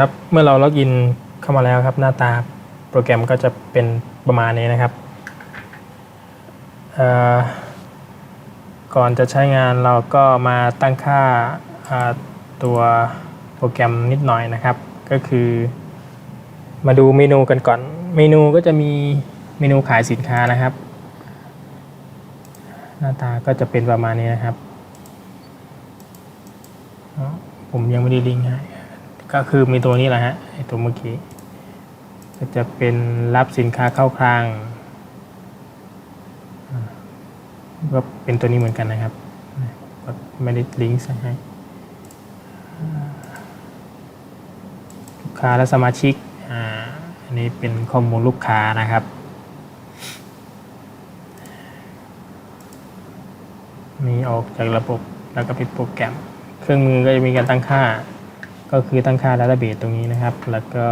ครับ เมื่อเราล็อกอินเข้ามาแล้วครับ หน้าตาโปรแกรมก็จะเป็นประมาณนี้นะครับ ก่อนจะใช้งานเราก็มาตั้งค่าตัวโปรแกรมนิดหน่อยนะครับ ก็คือ มาดูเมนูกันก่อน เมนูก็จะมีเมนูขายสินค้านะครับ หน้าตาก็จะเป็นประมาณนี้นะครับ ผมยังไม่ได้ลิงก์ให้ ก็คือมีตัวนี้แหละฮะไอตัวเมื่อกี้ก็จะเป็นรับสินค้าเข้าคลังก็เป็นตัวนี้เหมือนกันนะครับก็ไม่ได้ลิงก์ใส่ให้ลูกค้าและสมาชิกอ่าอันนี้เป็นข้อมูลลูกค้านะครับมีออกจากระบบแล้วก็ปิดโปรแกรม เครื่องมือก็จะมีการตั้งค่า ก็คือตั้งค่า database ตรงนี้นะครับ แล้วก็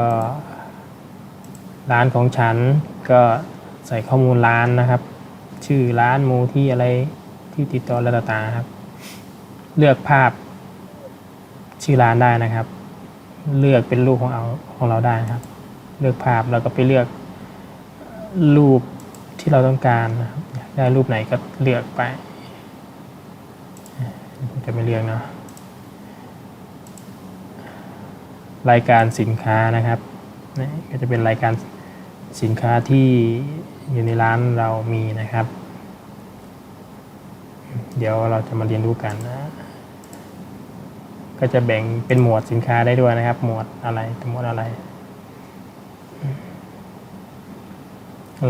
ร้านของฉันก็ใส่ข้อมูลร้านนะครับ ชื่อร้านมูที่อะไรที่ติดต่อและต่างๆครับ เลือกภาพชื่อร้านได้นะครับ เลือกเป็นรูปของเอาของเราได้นะครับ เลือกภาพแล้วก็ไปเลือกรูปที่เราต้องการนะครับอยากได้รูปไหนก็เลือกไป จะไม่เลือกเนาะ รายการสินค้านะครับนี่ก็จะเป็นรายการสินค้าที่อยู่ในร้านเรามีนะครับ เดี๋ยวเราจะมาเรียนรู้กันนะก็จะแบ่งเป็นหมวดสินค้าได้ด้วยนะครับ หมวดอะไรหมวดอะไร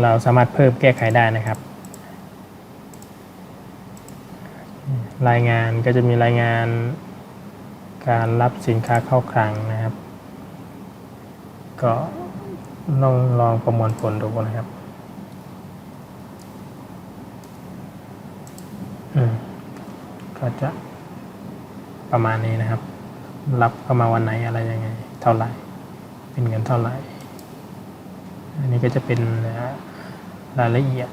เราสามารถเพิ่มแก้ไขได้นะครับ รายงานก็จะมีรายงานการรับสินค้าเข้าคลังนะครับ ก็ลองลองประมวลผลดูนะครับ อืม ก็จะประมาณนี้นะครับ รับเข้ามาวันไหนอะไรยังไง เท่าไหร่ เป็นเงินเท่าไหร่ อันนี้ก็จะเป็นรายละเอียด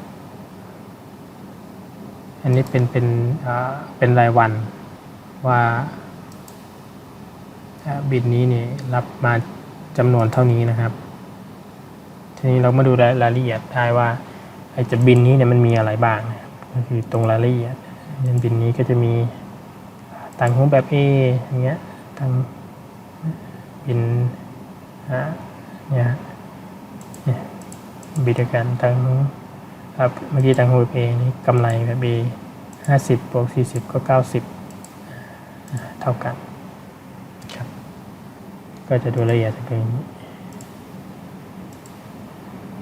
อันนี้เป็นเป็นอ่าเป็นรายวันว่าอ่าบิตนี้นี่รับมา จำนวนเท่านี้นะครับ ทีนี้เรามาดูรายละเอียดได้ว่าไอ้จะบินนี้เนี่ยมันมีอะไรบ้าง ก็คือตรงรายละเอียดย่างบินนี้ก็จะมีต่างของแบบ A อย่างเงี้ยต่างบินอ่าเนี่ยเนี่ยบินเดียวกันต่างของอ่าเมื่อกี้ต่างของแบบ A นี่กำไรแบบ A ห้าสิบวกสี่สิบก็เก้าสิบเท่ากัน ก็จะดูละเอียดเป็นอย่างนี้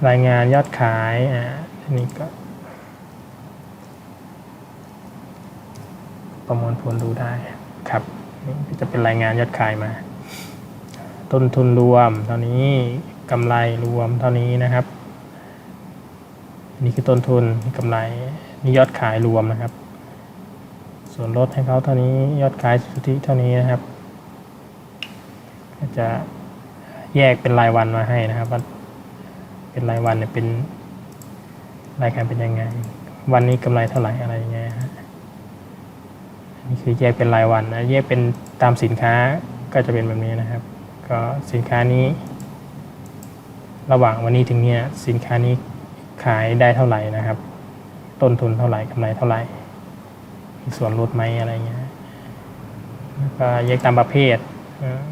รายงานยอดขายอ่าอันนี้ก็ ประมวลผลดูได้ครับนี่จะเป็นรายงานยอดขายมา ต้นทุนรวม เท่านี้กำไรรวมเท่านี้นะครับ นี่คือต้นทุนกำไรนี่ยอดขายรวมนะครับ ส่วนลดให้เขาเท่านี้ยอดขายสุทธิเท่านี้นะครับ จะแยกเป็นรายวันมาให้นะครับว่าเป็นรายวันเนี่ยเป็นรายการเป็นยังไง วันนี้กำไรเท่าไหร่อะไรยังไงฮะนนี่คือแยกเป็นรายวันนะแยกเป็นตามสินค้าก็จะเป็นแบบนี้นะครับ ก็สินค้านี้ ระหว่างวันนี้ถึงเนี้ยสินค้านี้ขายได้เท่าไหร่นะครับ ต้นทุนเท่าไหร่กำไรเท่าไหร่มีส่วนลดไหมอะไรเงี้ยแล้วก็แยกตามประเภทอ่า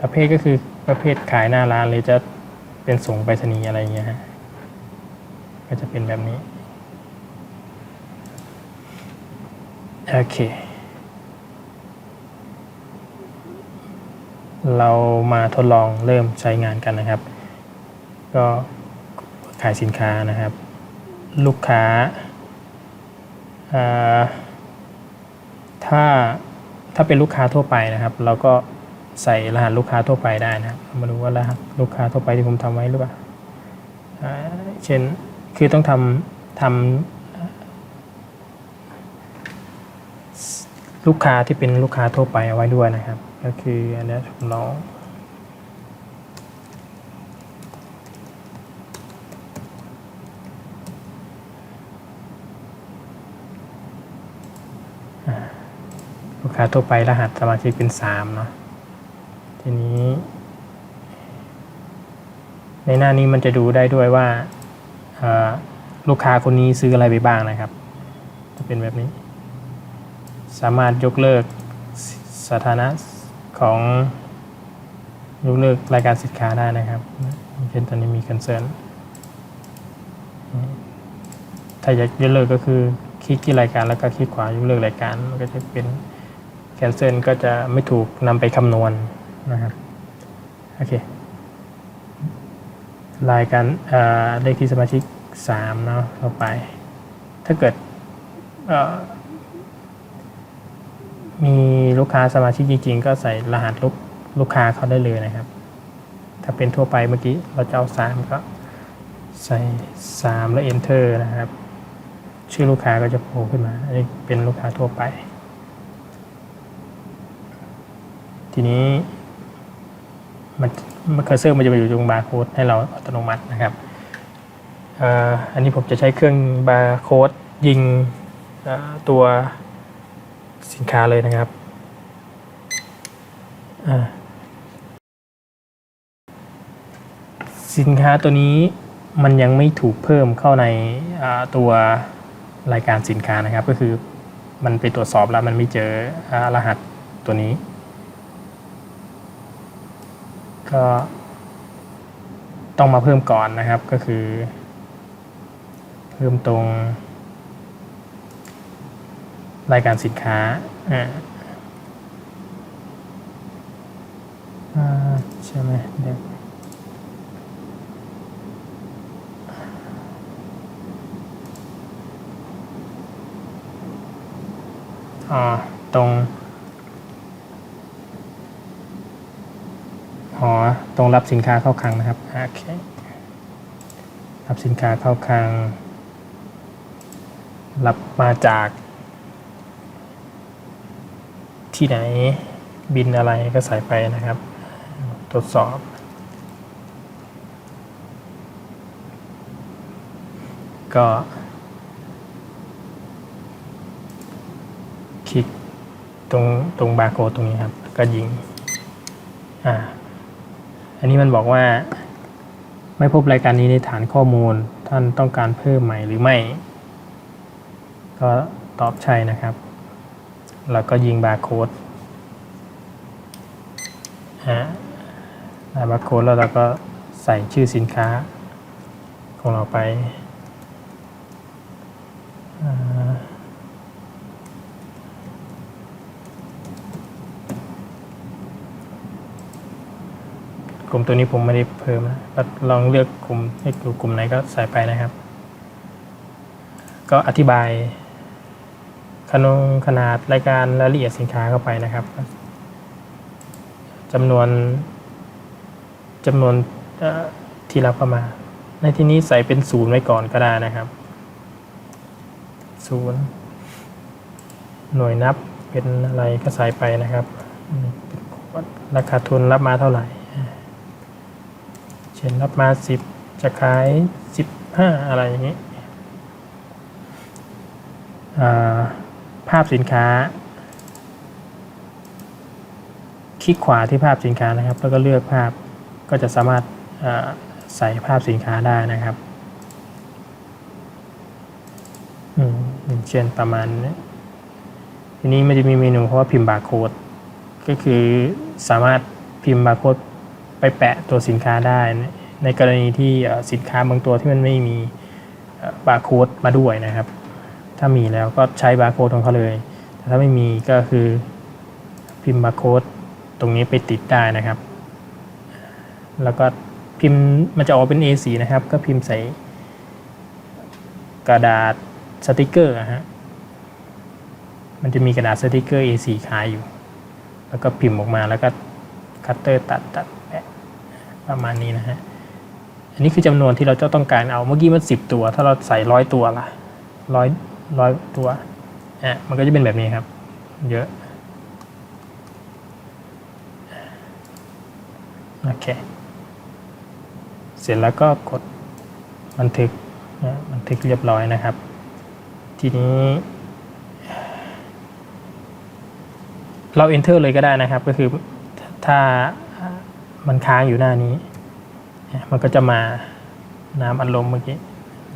ประเภทก็คือประเภทขายหน้าร้านหรือจะเป็นส่งไปรษณีย์อะไรอย่างเงี้ยฮะก็จะเป็นแบบนี้โอเค เรามาทดลองเริ่มใช้งานกันนะครับ ก็ขายสินค้านะครับ ลูกค้า ถ้าถ้าเป็นลูกค้าทั่วไปนะครับ เราก็ ใส่รหัสลูกค้าทั่วไปได้นะครับมาดูว่ารหัสลูกค้าทั่วไปที่ผมทำไว้หรือเปล่าเช่นคือต้องทำทำลูกค้าที่เป็นลูกค้าทั่วไปเอาไว้ด้วยนะครับ ก็คืออันนี้ผมลองลูกค้าทั่วไปรหัสสมาชิกเป็นสามเนาะ ทีนี้ ในหน้านี้มันจะดูได้ด้วยว่าลูกค้าคนนี้ซื้ออะไรไปบ้างนะครับ จะเป็นแบบนี้ สามารถยกเลิกสถานะของยกเลิกรายการสินค้าได้นะครับเช่นตอนนี้มี concern ถ้าอยากยกเลิกก็คือคลิกที่รายการแล้วก็คลิกขวายกเลิกรายการมันก็จะเป็น cancel ก็จะไม่ถูกนำไปคำนวณ นะครับโอเครายการเอ่อเลขที่สมาชิก3เนาะต่อไป ถ้าเกิดมีลูกค้าสมาชิกจริง ๆ ก็ใส่รหัสลูกลูกค้าเขาได้เลยนะครับ ถ้าเป็นทั่วไปเมื่อกี้เราจะเอา3ก็ใส่ 3 แล้ว enter นะครับ ชื่อลูกค้าก็จะโผล่ขึ้นมาอันนี้เป็นลูกค้าทั่วไป ทีนี้ มันเคอร์เซอร์มันจะไปอยู่ตรงบาร์โค้ดให้เราอัตโนมัตินะครับอันนี้ผมจะใช้เครื่องบาร์โค้ดยิงตัวสินค้าเลยนะครับสินค้าตัวนี้มันยังไม่ถูกเพิ่มเข้าในตัวรายการสินค้านะครับ ก็คือมันไปตรวจสอบแล้วมันไม่เจอรหัสตัวนี้ ก็ต้องมาเพิ่มก่อนนะครับก็คือ เพิ่มตรง รายการสินค้าอ่าใช่ไหมเดี๋ยวอ่าตรง อ๋อตรงรับสินค้าเข้าคลังนะครับโอเครับสินค้าเข้าคลัง รับมาจาก ที่ไหนบินอะไรก็ใส่ไปนะครับ ตรวจสอบก็คลิกตรงตรงบาร์โค้ดตรงนี้ครับ ก็ยิง อ่า อันนี้มันบอกว่า ไม่พบรายการนี้ในฐานข้อมูล ท่านต้องการเพิ่มใหม่หรือไม่ ก็ตอบใช่นะครับ แล้วก็ยิงบาร์โค้ดอ่าได้บาร์โค้ดแล้วเราก็ใส่ชื่อสินค้าของเราไปอ่า กลุ่มตัวนี้ผมไม่ได้เพิ่มนะก็ลองเลือกกลุ่มให้ดูกลุ่มไหนก็ใส่ไปนะครับ ก็อธิบายขนงขนาดรายการรายละเอียดสินค้าเข้าไปนะครับจำนวนจำนวนที่รับเข้ามา ในที่นี้ใส่เป็นศูนย์ไว้ก่อนก็ได้นะครับศูนย์หน่วยนับเป็นอะไรก็ใส่ไปนะครับ ราคาทุนรับมาเท่าไหร่ เช่นรับมาสิบจะขายสิบห้าอะไรอย่างนี้ภาพสินค้า คลิกขวาที่ภาพสินค้านะครับ แล้วก็เลือกภาพก็จะสามารถใส่ภาพสินค้าได้นะครับเช่นประมาณนี้ทีนี้มันจะมีเมนูเพราะว่าพิมพ์บาร์โค้ดก็คือสามารถพิมพ์บาร์โค้ดไปแปะ ตัวสินค้าได้ ในกรณีที่สินค้าบางตัวที่มันไม่มีบาร์โค้ดมาด้วยนะครับ ถ้ามีแล้วก็ใช้บาร์โค้ดของเขาเลย แต่ถ้าไม่มีก็คือพิมพ์บาร์โค้ดตรงนี้ไปติดได้นะครับ แล้วก็พิมพ์มันจะออกเป็น A4 นะครับ ก็พิมพ์ใส่กระดาษสติกเกอร์อะฮะ มันจะมีกระดาษสติกเกอร์ A4 ขายอยู่ แล้วก็พิมพ์ออกมาแล้วก็คัตเตอร์ตัดตัดแปะ ประมาณนี้นะฮะ อันนี้คือจำนวนที่เราจะต้องการเอาเมื่อกี้มันสิบตัว ถ้าเราใส่ร้อยตัวละร้อยร้อยตัวอะมันก็จะเป็นแบบนี้ครับ เยอะโอเค เสร็จแล้วก็กดบันทึกนะบันทึกเรียบร้อยนะครับ ทีนี้เรา enter เลยก็ได้นะครับ ก็คือถ้า มันค้างอยู่หน้านี้ มันก็จะมาน้ำอัดลมเมื่อกี้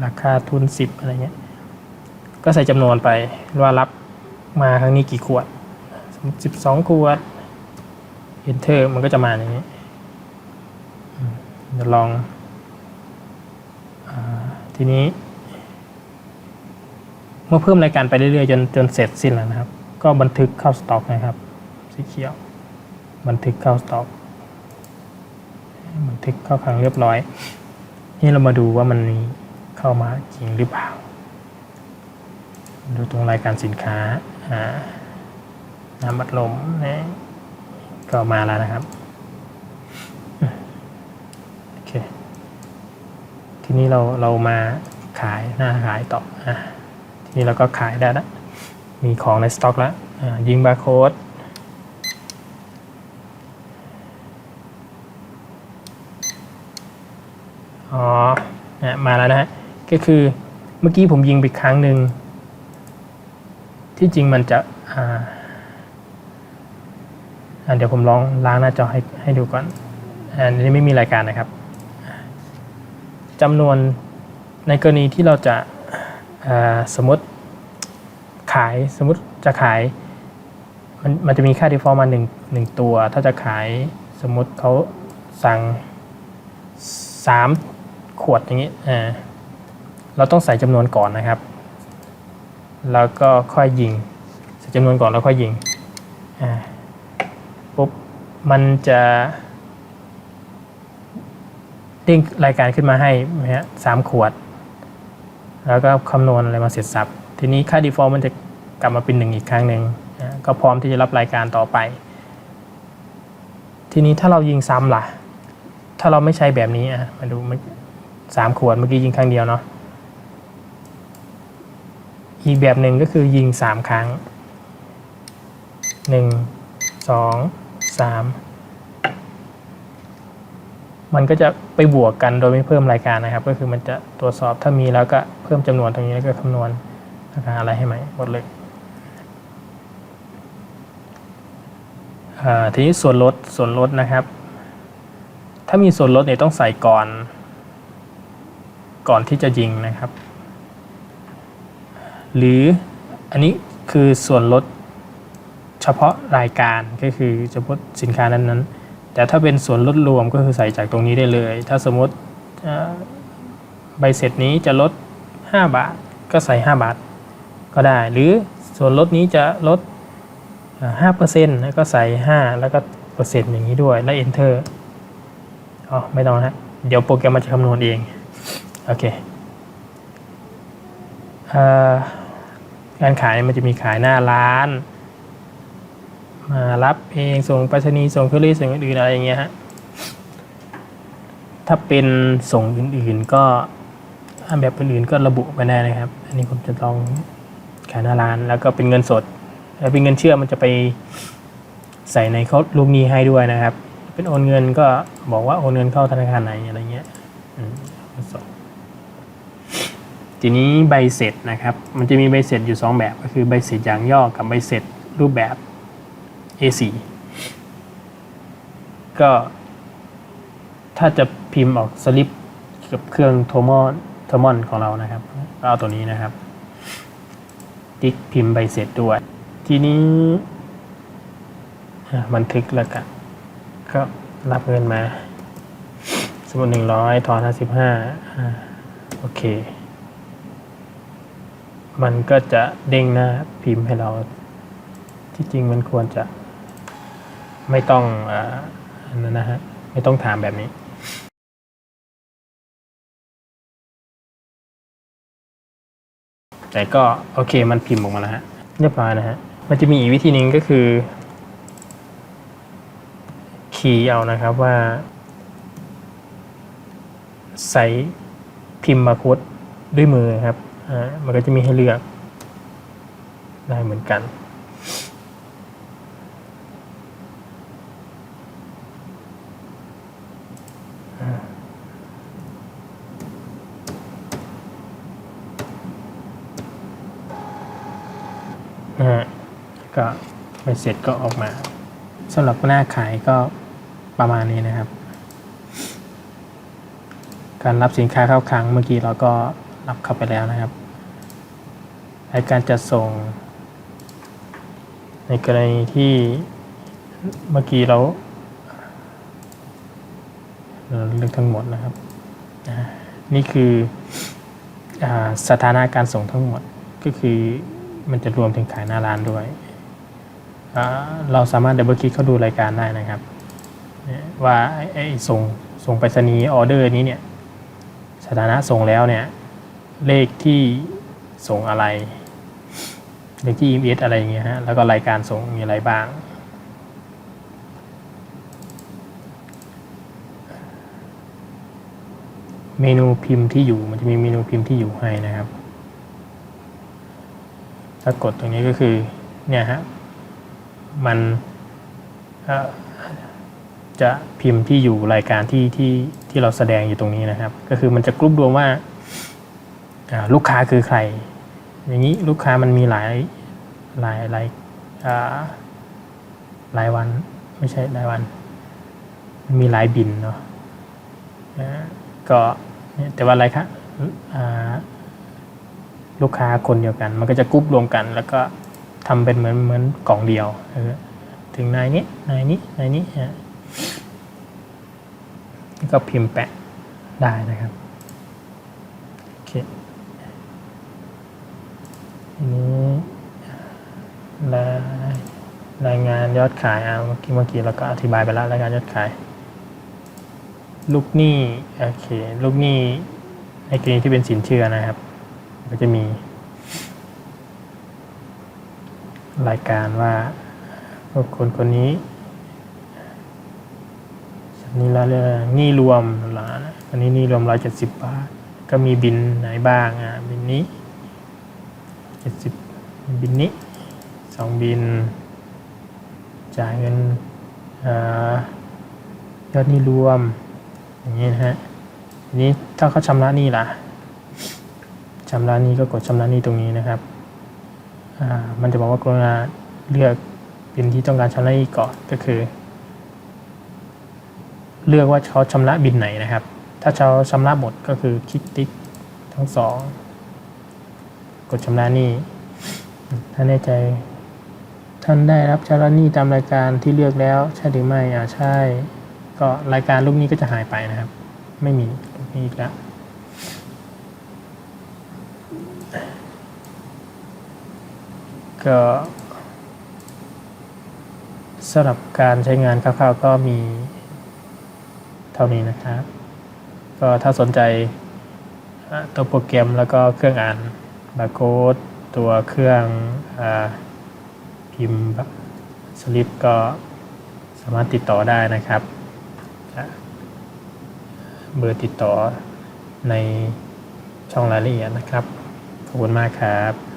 ราคาทุนสิบอะไรเงี้ย ก็ใส่จำนวนไปว่ารับมาครั้งนี้กี่ขวดสิบสองขวด enter มันก็จะมาอย่างนี้อืมเดี๋ยวลองอทีนี้ เมื่อเพิ่มรายการไปเรื่อยๆ จนจนเสร็จสิ้นแล้วนะครับ ก็บันทึกเข้าสต็อกนะครับ สีเขียว บันทึกเข้าสต็อก บันทึกเข้าคลังเรียบร้อย นี่เรามาดูว่ามันเข้ามาจริงหรือเปล่า ดูตรงรายการสินค้าอ่าน้ำบัดลมนะก็มาแล้วนะครับโอเคทีนี้เราเรามาขายหน้าขายต่ออทีนี้เราก็ขายได้แล้วมีของในสต็อกแล้วยิงบาร์โค้ด อ๋อนะมาแล้วนะฮะ ก็คือเมื่อกี้ผมยิงไปครั้งหนึ่ง ที่จริงมันจะอ่าเดี๋ยวผมลองล้างหน้าจอให้ให้ดูก่อน อันนี้ไม่มีรายการนะครับจำนวนในกรณีที่เราจะาสมมติขายสมมติจะขาย มันมันจะมีค่า default มาหนึ่งหนึ่งตัว ถ้าจะขายสมมติเขาสั่งสาม ขวดอย่างนี้อ่าเราต้องใส่จำนวนก่อนนะครับ แล้วก็ค่อยยิง ใส่จำนวนก่อนแล้วค่อยยิงอ่าปุ๊บมันจะเด้งรายการขึ้นมาให้นะฮะสามขวด แล้วก็คำนวณอะไรมาเสร็จสับ ทีนี้ค่า default มันจะกลับมาเป็นหนึ่งอีกครั้งหนึ่งก็พร้อมที่จะรับรายการต่อไป ทีนี้ถ้าเรายิงซ้ำล่ะ ถ้าเราไม่ใช้แบบนี้อะมาดูมัน สามขวดเมื่อกี้ยิงครั้งเดียวเนาะอีกแบบหนึ่งก็คือยิงสามครั้งหนึ่งสองสามมันก็จะไปบวกกันโดยไม่เพิ่มรายการนะครับ ก็คือมันจะตรวจสอบถ้ามีแล้วก็เพิ่มจำนวนตรงนี้แล้วก็คำนวณราคาอะไรให้ใหมหมดเลยทีนี้ส่วนลดส่วนลดนะครับ ถ้ามีส่วนลดเนี่ยต้องใส่ก่อน ก่อนที่จะยิงนะครับ หรืออันนี้คือส่วนลดเฉพาะรายการก็คือเฉพาะสินค้านั้นๆ แต่ถ้าเป็นส่วนลดรวมก็คือใส่จากตรงนี้ได้เลย ถ้าสมมติใบเสร็จนี้จะลด 5 บาทก็ใส่ 5 บาทก็ได้ หรือส่วนลดนี้จะลดห้าเปอร์เซ็นต์ก็ใส่ 5 แล้วก็เปอร์เซ็นต์อย่างนี้ด้วย แล้ว enter อ๋อ ไม่ต้องนะ เดี๋ยวโปรแกรมมันจะคำนวณเอง โอเคการขายมันจะมีขายหน้าร้าน มารับเองส่งไปรษณีย์ส่งเคอรี่ส่งอื่นอะไรอย่างเงี้ยฮะถ้าเป็นส่งอื่นๆก็แบบอื่นๆก็ระบุไปได้นะครับ อันนี้ผมจะลองขายหน้าร้านแล้วก็เป็นเงินสดแล้วเป็นเงินเชื่อมันจะไปใส่ในเขาลูกนี้ให้ด้วยนะครับ เป็นโอนเงินก็บอกว่าโอนเงินเข้าธนาคารไหนอะไรเงี้ยอืมเงินสด ทีนี้ใบเสร็จนะครับ มันจะมีใบเสร็จอยู่ 2 แบบก็คือใบเสร็จอย่างย่อกับใบเสร็จรูปแบบ A4 ก็ถ้าจะพิมพ์ออกสลิปกับเครื่องโทมอนโทมอนของเรานะครับก็เอาตัวนี้นะครับ ติ๊กพิมพ์ใบเสร็จด้วย ทีนี้บันทึกแล้วกันก็รับเงินมา สมมติหนึ่งร้อยทอนห้าสิบห้าโอเค มันก็จะเด้งหน้าพิมพ์ให้เรา ที่จริงมันควรจะ ไม่ต้องอ่าอันนั้นนะฮะ ไม่ต้องถามแบบนี้แต่ก็โอเคมันพิมพ์ออกมาแล้วฮะเรียบร้อยนะฮะ มันจะมีอีกวิธีหนึ่งก็คือคีย์เอานะครับว่า ใส่พิมพ์มาโค้ดด้วยมือครับ มันก็จะมีให้เลือกได้เหมือนกันนะก็ไปเสร็จก็ออกมาสำหรับหน้าขายก็ประมาณนี้นะครับ การรับสินค้าเข้าคลังเมื่อกี้เราก็ รับเข้าไปแล้วนะครับรายการจัดส่ง ในกรณีที่เมื่อกี้เราเราเลือกทั้งหมดนะครับ นี่คืออสถานะการส่งทั้งหมดก็คือมันจะรวมถึงขายหน้าร้านด้วย เราสามารถดับเบิลคลิกเข้าดูรายการได้นะครับ ว่าไอ้ไอ้ส่งส่งไปรษณีย์ออเดอร์นี้เนี่ยสถานะส่งแล้วเนี่ย เลขที่ส่งอะไร เลขที่ EMS อะไรอย่างเงี้ยฮะ แล้วก็รายการส่งมีอะไรบ้าง เมนูพิมพ์ที่อยู่มันจะมีเมนูพิมพ์ที่อยู่ให้นะครับ ถ้ากดตรงนี้ก็คือเนี่ยฮะ มันจะพิมพ์ที่อยู่รายการที่ที่ที่เราแสดงอยู่ตรงนี้นะครับ ก็คือมันจะกรุ๊ปรวมว่า ลูกค้าคือใคร อย่างนี้ลูกค้ามันมีหลายหลายหลายอ่ายวันไม่ใช่รายวันมัน มีหลายบินเนาะก็แต่ว่ารายค่ะลูกค้าคนเดียวกัน มันก็จะกรุ๊ปรวมกัน แล้วก็ทำเป็นเหมือนเหมือนกล่องเดียวถึงนายนี้นายนี้นายนี้ฮะก็พิมพ์แปะได้นะครับโอเค ทีนี้ รายรายงานยอดขายอะเมื่อกี้เมื่อกี้เราก็อธิบายไปแล้วรายงานยอดขาย ลูกหนี้โอเคลูกหนี้ในกรณีที่เป็นสินเชื่อนะครับ ก็จะมี รายการว่าคนคนนี้นี่ละเรื่องหนี้รวมละอันนี้หนี้รวมร้อยเจ็ดสิบบาท ก็มีบินไหนบ้างอะบินนี้เจ็ดสิบบินนี้ สองบิน จ่ายเงินอยอดนี้รวม อย่างนี้นะฮะนี้ถ้าเขาชำระนี้ล่ะชำระนี้ก็กดชำระนี้ตรงนี้นะครับ มันจะบอกว่ากรุณาเลือกบินที่ต้องการชำระนี้ก่อนก็คือ เลือกว่าเขาชำระบินไหนนะครับ ถ้าเขาชำระหมดก็คือคลิกติ๊กทั้งสองกดชำระนี้ถ้าแน่ใจ ท่านได้รับชำระหนี้ตามรายการที่เลือกแล้วใช่หรือไม่อ่าใช่ ก็รายการลูกนี้ก็จะหายไปนะครับ ไม่มีลูกนี้อีกแล้วก็สำหรับการใช้งานคร่าวๆก็มีเท่านี้นะครับ ก็ถ้าสนใจตัวโปรแกรมแล้วก็เครื่องอ่านบาร์โค้ดตัวเครื่องอา พิมพ์สลิปก็สามารถติดต่อได้นะครับ เบอร์ติดต่อในช่องรายละเอียดนะครับ ขอบคุณมากครับ